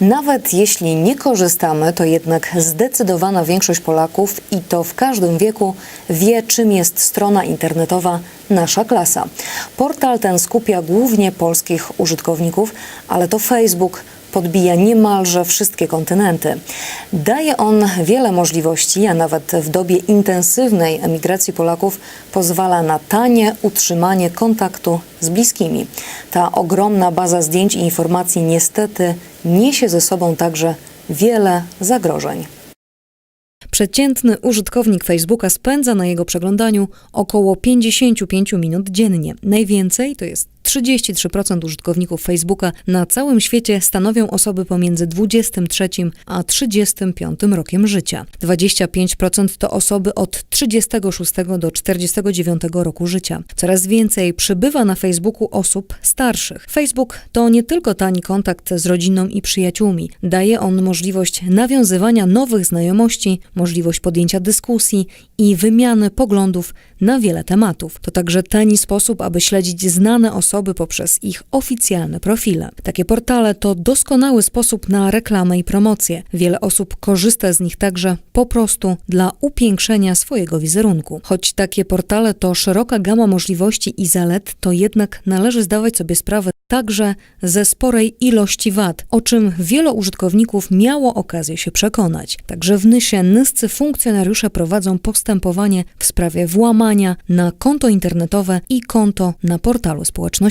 Nawet jeśli nie korzystamy, to jednak zdecydowana większość Polaków i to w każdym wieku wie, czym jest strona internetowa Nasza Klasa. Portal ten skupia głównie polskich użytkowników, ale to Facebook podbija niemalże wszystkie kontynenty. Daje on wiele możliwości, a nawet w dobie intensywnej emigracji Polaków pozwala na tanie utrzymanie kontaktu z bliskimi. Ta ogromna baza zdjęć i informacji niestety niesie ze sobą także wiele zagrożeń. Przeciętny użytkownik Facebooka spędza na jego przeglądaniu około 55 minut dziennie. Najwięcej, to jest 33% użytkowników Facebooka na całym świecie stanowią osoby pomiędzy 23 a 35 rokiem życia. 25% to osoby od 36 do 49 roku życia. Coraz więcej przybywa na Facebooku osób starszych. Facebook to nie tylko tani kontakt z rodziną i przyjaciółmi. Daje on możliwość nawiązywania nowych znajomości, możliwość podjęcia dyskusji i wymiany poglądów na wiele tematów. To także tani sposób, aby śledzić znane osoby poprzez ich oficjalne profile. Takie portale to doskonały sposób na reklamę i promocję. Wiele osób korzysta z nich także po prostu dla upiększenia swojego wizerunku. Choć takie portale to szeroka gama możliwości i zalet, to jednak należy zdawać sobie sprawę także ze sporej ilości wad, o czym wielu użytkowników miało okazję się przekonać. Także w Nysie nyscy funkcjonariusze prowadzą postępowanie w sprawie włamania na konto internetowe i konto na portalu społecznościowym.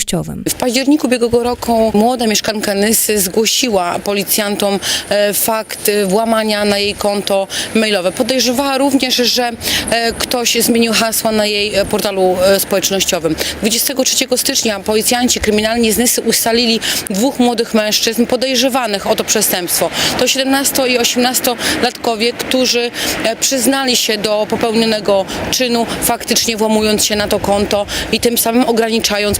W październiku ubiegłego roku młoda mieszkanka Nysy zgłosiła policjantom e, fakt włamania na jej konto mailowe. Podejrzewała również, że e, ktoś zmienił hasła na jej portalu e, społecznościowym. 23 stycznia policjanci kryminalni z Nysy ustalili dwóch młodych mężczyzn podejrzewanych o to przestępstwo. To 17 i 18-latkowie, którzy przyznali się do popełnionego czynu, faktycznie włamując się na to konto i tym samym ograniczając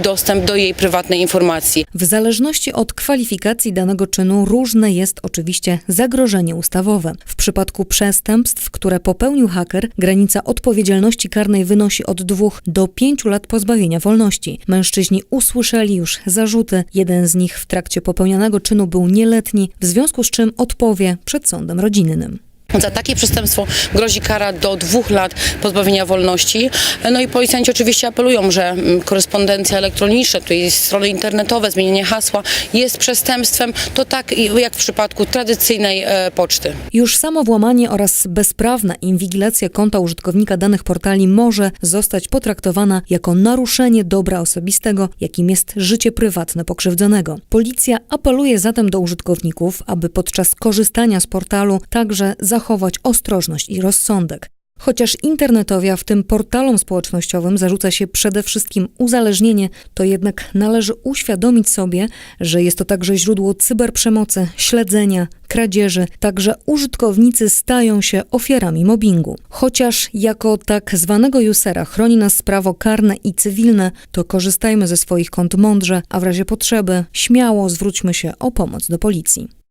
dostęp do jej prywatnej informacji. W zależności od kwalifikacji danego czynu różne jest oczywiście zagrożenie ustawowe. W przypadku przestępstw, które popełnił haker, granica odpowiedzialności karnej wynosi od 2 do 5 lat pozbawienia wolności. Mężczyźni usłyszeli już zarzuty. Jeden z nich w trakcie popełnionego czynu był nieletni, w związku z czym odpowie przed sądem rodzinnym. Za takie przestępstwo grozi kara do dwóch lat pozbawienia wolności. No i policjanci oczywiście apelują, że mm, korespondencja elektroniczna, tutaj strony internetowe, zmienienie hasła jest przestępstwem, to tak jak w przypadku tradycyjnej e, poczty. Już samo włamanie oraz bezprawna inwigilacja konta użytkownika danych portali może zostać potraktowana jako naruszenie dobra osobistego, jakim jest życie prywatne pokrzywdzonego. Policja apeluje zatem do użytkowników, aby podczas korzystania z portalu także zachować ostrożność i rozsądek. Chociaż internetowi, a w tym portalom społecznościowym zarzuca się przede wszystkim uzależnienie, to jednak należy uświadomić sobie, że jest to także źródło cyberprzemocy, śledzenia, kradzieży, także użytkownicy stają się ofiarami mobbingu. Chociaż jako tak zwanego usera chroni nas prawo karne i cywilne, to korzystajmy ze swoich kont mądrze, a w razie potrzeby śmiało zwróćmy się o pomoc do policji.